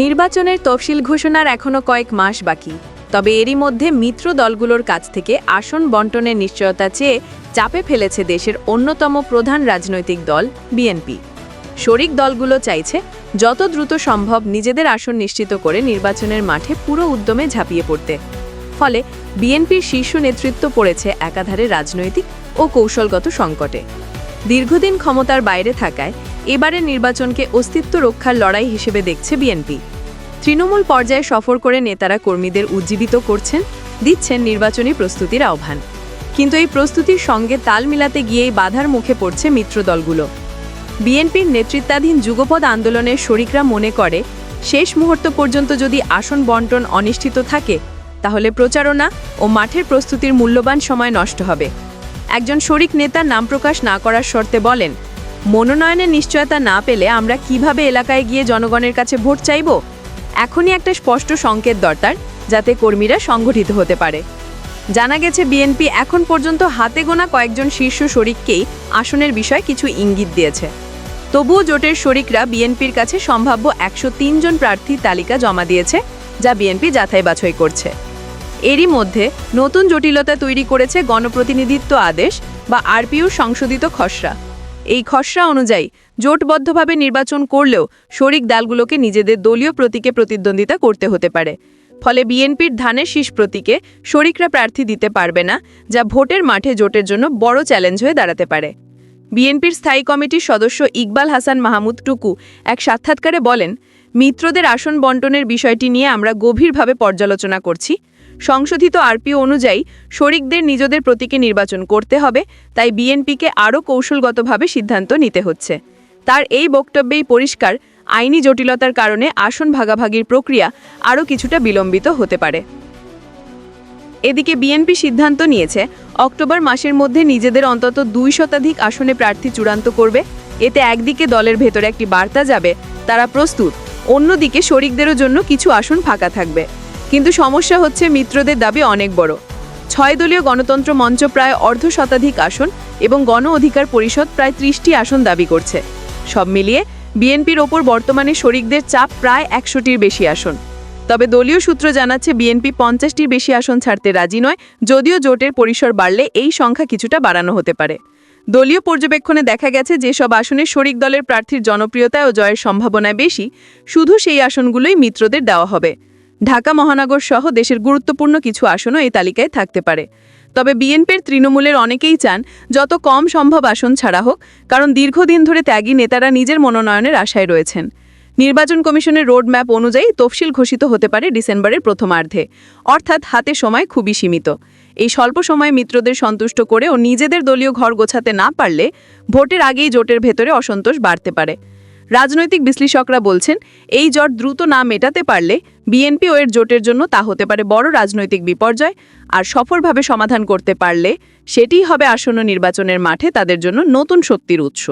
নির্বাচনের তফসিল ঘোষণার এখনও কয়েক মাস বাকি। তবে এরই মধ্যে মিত্র দলগুলোর কাছ থেকে আসন বন্টনের নিশ্চয়তা চেয়ে চাপে ফেলেছে দেশের অন্যতম প্রধান রাজনৈতিক দল, বিএনপি। শরিক দলগুলো চাইছে, যত দ্রুত সম্ভব নিজেদের আসন নিশ্চিত করে নির্বাচনের মাঠে পুরো উদ্যমে ঝাঁপিয়ে পড়তে। ফলে বিএনপির শীর্ষ নেতৃত্ব পড়েছে একাধারে রাজনৈতিক ও কৌশলগত সংকটে। দীর্ঘদিন ক্ষমতার বাইরে থাকায় এবারের নির্বাচনকে অস্তিত্ব রক্ষার লড়াই হিসেবে দেখছে বিএনপি। তৃণমূল পর্যায়ে সফর করে নেতারা কর্মীদের উজ্জীবিত করছেন, দিচ্ছেন নির্বাচনী প্রস্তুতির আহ্বান। কিন্তু এই প্রস্তুতির সঙ্গে তাল মিলাতে গিয়েই বাধার মুখে পড়ছে মিত্র দলগুলো। বিএনপির নেতৃত্বাধীন যুগপদ আন্দোলনের শরিকরা মনে করে, শেষ মুহূর্ত পর্যন্ত যদি আসন বন্টন অনিশ্চিত থাকে, তাহলে প্রচারণা ও মাঠের প্রস্তুতির মূল্যবান সময় নষ্ট হবে। একজন শরিক নেতা নাম প্রকাশ না করার শর্তে বলেন মনোনয়নের নিশ্চয়তা না পেলে আমরা কীভাবে এলাকায় গিয়ে জনগণের কাছে ভোট চাইব? এখনই একটা স্পষ্ট সংকেত দরকার, যাতে কর্মীরা সংগঠিত হতে পারে। জানা গেছে, বিএনপি এখন পর্যন্ত হাতে গোনা কয়েকজন শীর্ষ শরিককেই আসনের বিষয়ে কিছু ইঙ্গিত দিয়েছে। তবুও জোটের শরিকরা বিএনপির কাছে সম্ভাব্য একশো জন প্রার্থীর তালিকা জমা দিয়েছে, যা বিএনপি যাচাই বাছাই করছে। এরই মধ্যে নতুন জটিলতা তৈরি করেছে গণপ্রতিনিধিত্ব আদেশ বা আরপিউর সংশোধিত খসড়া। এই খসড়া অনুযায়ী জোটবদ্ধভাবে নির্বাচন করলেও শরিক দলগুলোকে নিজেদের দলীয় প্রতীকে প্রতিদ্বন্দ্বিতা করতে হতে পারে। ফলে বিএনপির ধানের শীষ প্রতীকে শরিকরা প্রার্থী দিতে পারবে না, যা ভোটের মাঠে জোটের জন্য বড় চ্যালেঞ্জ হয়ে দাঁড়াতে পারে। বিএনপির স্থায়ী কমিটির সদস্য ইকবাল হাসান মাহমুদ টুকু এক সাক্ষাৎকারে বলেন, মিত্রদের আসন বন্টনের বিষয়টি নিয়ে আমরা গভীরভাবে পর্যালোচনা করছি। সংশোধিত আরপিও অনুযায়ী শরিকদের নিজেদের প্রতীকে নির্বাচন করতে হবে, তাই বিএনপিকে আরও কৌশলগতভাবে সিদ্ধান্ত নিতে হচ্ছে। তার এই বক্তব্যেই পরিষ্কার, আইনি জটিলতার কারণে আসন ভাগাভাগির প্রক্রিয়া আরও কিছুটা বিলম্বিত হতে পারে। এদিকে বিএনপি সিদ্ধান্ত নিয়েছে, অক্টোবর মাসের মধ্যে নিজেদের অন্তত দুই শতাধিক আসনে প্রার্থী চূড়ান্ত করবে। এতে একদিকে দলের ভেতরে একটি বার্তা যাবে, তারা প্রস্তুত। অন্যদিকে শরিকদেরও জন্য কিছু আসন ফাঁকা থাকবে। কিন্তু সমস্যা হচ্ছে মিত্রদের দাবি অনেক বড়। ছয় দলীয় গণতন্ত্র মঞ্চ প্রায় অর্ধ শতাধিক আসন এবং গণ অধিকার পরিষদ প্রায় ত্রিশটি আসন দাবি করছে। সব মিলিয়ে বিএনপির ওপর বর্তমানে শরিকদের চাপ প্রায় একশোটির বেশি আসন। তবে দলীয় সূত্র জানাচ্ছে, বিএনপি পঞ্চাশটির বেশি আসন ছাড়তে রাজি নয়, যদিও জোটের পরিসর বাড়লে এই সংখ্যা কিছুটা বাড়ানো হতে পারে। দলীয় পর্যবেক্ষণে দেখা গেছে, যেসব আসনে শরিক দলের প্রার্থীর জনপ্রিয়তা ও জয়ের সম্ভাবনায় বেশি, শুধু সেই আসনগুলোই মিত্রদের দেওয়া হবে। ঢাকা মহানগর সহ দেশের গুরুত্বপূর্ণ কিছু আসনও এই তালিকায় থাকতে পারে। তবে বিএনপির তৃণমূলের অনেকেই চান যত কম সম্ভব আসন ছাড়া হোক, কারণ দীর্ঘদিন ধরে ত্যাগী নেতারা নিজের মনোনয়নের আশায় রয়েছেন। নির্বাচন কমিশনের রোডম্যাপ অনুযায়ী তফসিল ঘোষিত হতে পারে ডিসেম্বরের প্রথমার্ধে, অর্থাৎ হাতে সময় খুবই সীমিত। এই স্বল্প সময়ে মিত্রদের সন্তুষ্ট করে ও নিজেদের দলীয় ঘর গোছাতে না পারলে ভোটের আগেই জোটের ভেতরে অসন্তোষ বাড়তে পারে। রাজনৈতিক বিশ্লেষকরা বলছেন, এই জট দ্রুত না মেটাতে পারলে বিএনপি ও এর জোটের জন্য তা হতে পারে বড় রাজনৈতিক বিপর্যয়। আর সফলভাবে সমাধান করতে পারলে সেটিই হবে আসন্ন নির্বাচনের মাঠে তাদের জন্য নতুন শক্তির উৎস।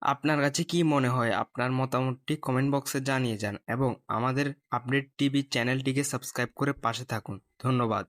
আপনার কাছে কি মনে হয়? আপনার মতামতটি কমেন্ট বক্সে জানিয়ে যান এবং আমাদের আপডেট টিভি চ্যানেলটিকে সাবস্ক্রাইব করে পাশে থাকুন। ধন্যবাদ।